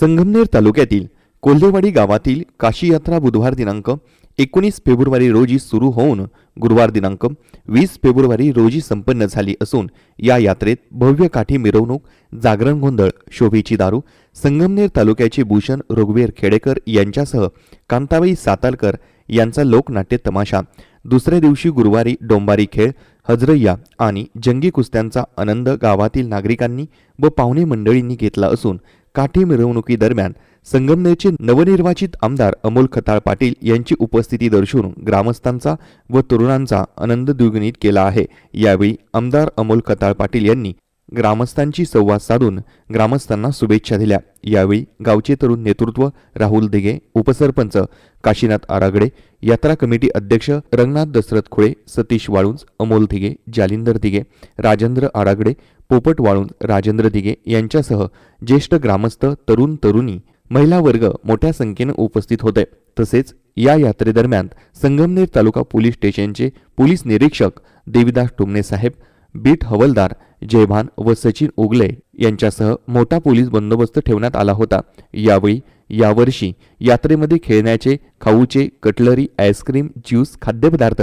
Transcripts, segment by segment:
संगमनेर तालुक्यातील कोल्हेवाडी गावातील काशी यात्रा बुधवार दिनांक एकोणीस फेब्रुवारी रोजी सुरू होऊन गुरुवार दिनांक वीस फेब्रुवारी रोजी संपन्न झाली असून या यात्रेत भव्य काठी मिरवणूक जागरण गोंधळ शोभेची दारू संगमनेर तालुक्याचे भूषण रघुवीर खेडेकर यांच्यासह कांताबाई सातालकर यांचा लोकनाट्य तमाशा. दुसऱ्या दिवशी गुरुवारी डोंबारी खेळ हजरय्या आणि जंगी कुस्त्यांचा आनंद गावातील नागरिकांनी व पाहुणे मंडळींनी घेतला असून काठी मिरवणुकीदरम्यान संगमनेरचे नवनिर्वाचित आमदार अमोल खताळ पाटील यांची उपस्थिती दर्शवून ग्रामस्थांचा व तरुणांचा आनंद द्विगुणित केला आहे. यावेळी आमदार अमोल खताळ पाटील यांनी ग्रामस्थांशी संवाद साधून ग्रामस्थांना शुभेच्छा दिल्या. यावेळी गावचे तरुण नेतृत्व राहुल दिघे उपसरपंच काशीनाथ आरागडे यात्रा कमिटी अध्यक्ष रंगनाथ दशरथ खुळे सतीश वाळुंज अमोल दिघे जालिंदर दिघे राजेंद्र आरागडे पोपट वाळुंज राजेंद्र दिघे यांच्यासह ज्येष्ठ ग्रामस्थ तरुण तरुणी महिला वर्ग मोठ्या संख्येनं उपस्थित होते. तसेच या यात्रेदरम्यान संगमनेर तालुका पोलीस स्टेशनचे पोलीस निरीक्षक देविदास टुमने साहेब बीट हवलदार जयभान व सचिन उगले यांच्यासह मोठा पोलीस बंदोबस्त ठेवण्यात आला होता. यावेळी यावर्षी यात्रेमध्ये खेळण्याचे खाऊचे कटलरी आईस्क्रीम ज्यूस खाद्यपदार्थ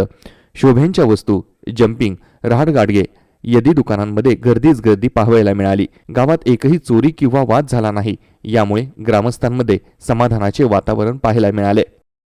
शोभेंच्या वस्तू जम्पिंग रहाड गाडगे यदी दुकानांमध्ये गर्दीच गर्दी पाहायला मिळाली. गावात एकही चोरी किंवा वाद झाला नाही. यामुळे ग्रामस्थांमध्ये समाधानाचे वातावरण पाहायला मिळाले.